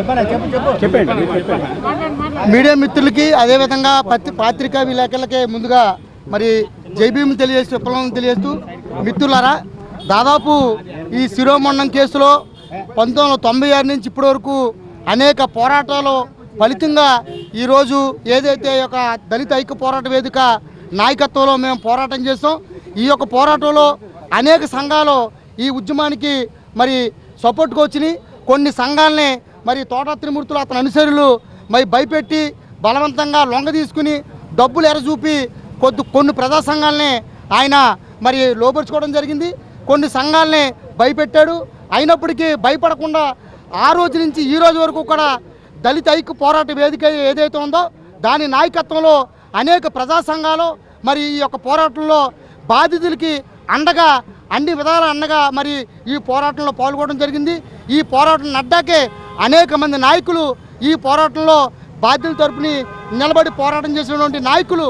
చెప్పండి మీడియా మిత్రులకి అదేవిధంగా పత్రి పాత్రికా విలేకరులకి ముందుగా మరి జైభీం తెలియజేస్తూ విప్లవం తెలియజేస్తూ మిత్రులారా దాదాపు ఈ శిరోమండం కేసులో పంతొమ్మిది వందల తొంభై ఆరు నుంచి ఇప్పటి వరకు అనేక పోరాటాలు ఫలితంగా ఈరోజు ఏదైతే యొక్క దళిత ఐక్య పోరాట వేదిక నాయకత్వంలో మేము పోరాటం చేస్తాం ఈ యొక్క పోరాటంలో అనేక సంఘాలు ఈ ఉద్యమానికి మరి సపోర్ట్గా వచ్చినాయి. కొన్ని సంఘాలని మరి తోట త్రిమూర్తులు అతని అనుసరులు మరి భయపెట్టి బలవంతంగా లొంగ తీసుకుని డబ్బులు ఎరచూపి కొద్ది కొన్ని ప్రజా సంఘాలని ఆయన మరి లోపరుచుకోవడం జరిగింది. కొన్ని సంఘాలని భయపెట్టాడు. అయినప్పటికీ భయపడకుండా ఆ రోజు నుంచి ఈ రోజు వరకు కూడా దళిత ఐక్య పోరాట వేదిక ఏదైతే ఉందో దాని నాయకత్వంలో అనేక ప్రజా సంఘాలు మరి ఈ యొక్క పోరాటంలో బాధితులకి అండగా అన్ని విధాల అండగా మరి ఈ పోరాటంలో పాల్గొనడం జరిగింది. ఈ పోరాటం నడ్డాకే అనేక మంది నాయకులు ఈ పోరాటంలో బాధ్యుల తరపుని నిలబడి పోరాటం చేసినటువంటి నాయకులు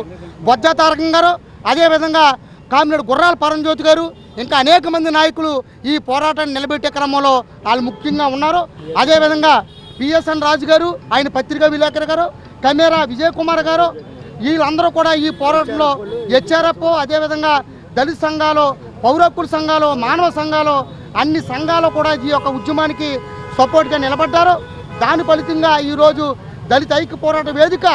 బొజ్జ తారకం గారు అదేవిధంగా కామినేడు గుర్రాల పరంజ్యోతి గారు ఇంకా అనేక మంది నాయకులు ఈ పోరాటాన్ని నిలబెట్టే క్రమంలో వాళ్ళు ముఖ్యంగా ఉన్నారు. అదేవిధంగా పిఎస్ఎన్ రాజు గారు ఆయన పత్రికా విలేకరి గారు కెమెరా విజయ్ కుమార్ గారు వీళ్ళందరూ కూడా ఈ పోరాటంలో హెచ్ఆర్ఎఫ్ అదేవిధంగా దళిత సంఘాలు పౌర హక్కుల సంఘాలు మానవ సంఘాలు అన్ని సంఘాలు కూడా ఈ యొక్క ఉద్యమానికి సపోర్ట్గా నిలబడ్డారు. దాని ఫలితంగా ఈరోజు దళిత ఐక్య పోరాట వేదిక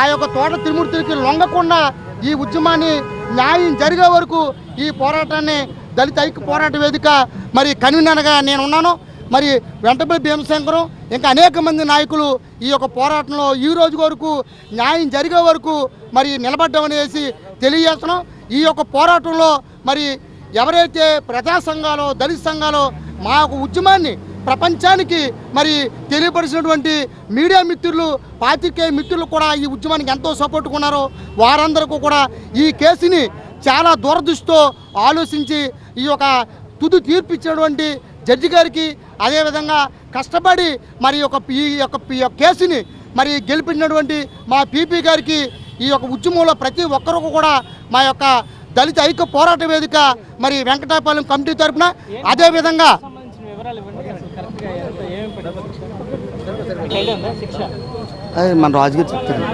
ఆ యొక్క తోట తిరుమూర్తికి లొంగకుండా ఈ ఉద్యమాన్ని న్యాయం జరిగే వరకు ఈ పోరాటాన్ని దళిత ఐక్య పోరాట వేదిక మరి కన్వీనర్గా నేను ఉన్నాను మరి వెంటపల్లి భీమశంకరం ఇంకా అనేక మంది నాయకులు ఈ యొక్క పోరాటంలో ఈ రోజు వరకు న్యాయం జరిగే వరకు మరి నిలబడ్డామనేసి తెలియజేస్తున్నాం. ఈ యొక్క పోరాటంలో మరి ఎవరైతే ప్రజా సంఘాలు దళిత సంఘాలు మా యొక్క ఉద్యమాన్ని ప్రపంచానికి మరి తెలియపరిచినటువంటి మీడియా మిత్రులు పాతికేయ మిత్రులు కూడా ఈ ఉద్యమానికి ఎంతో సపోర్ట్ ఉన్నారో. వారందరికీ కూడా ఈ కేసుని చాలా దూరదృష్టితో ఆలోచించి ఈ యొక్క తుది తీర్పు ఇచ్చినటువంటి జడ్జి గారికి అదేవిధంగా కష్టపడి మరి యొక్క ఈ యొక్క ఈ యొక్క కేసుని మరి గెలిపించినటువంటి మా పీపీ గారికి ఈ యొక్క ఉద్యమంలో ప్రతి ఒక్కరికి కూడా మా యొక్క దళిత ఐక్య పోరాట వేదిక మరి వెంకటాపాలెం కమిటీ తరపున అదేవిధంగా శిక్ష మన రాజుగారు చెప్తారు.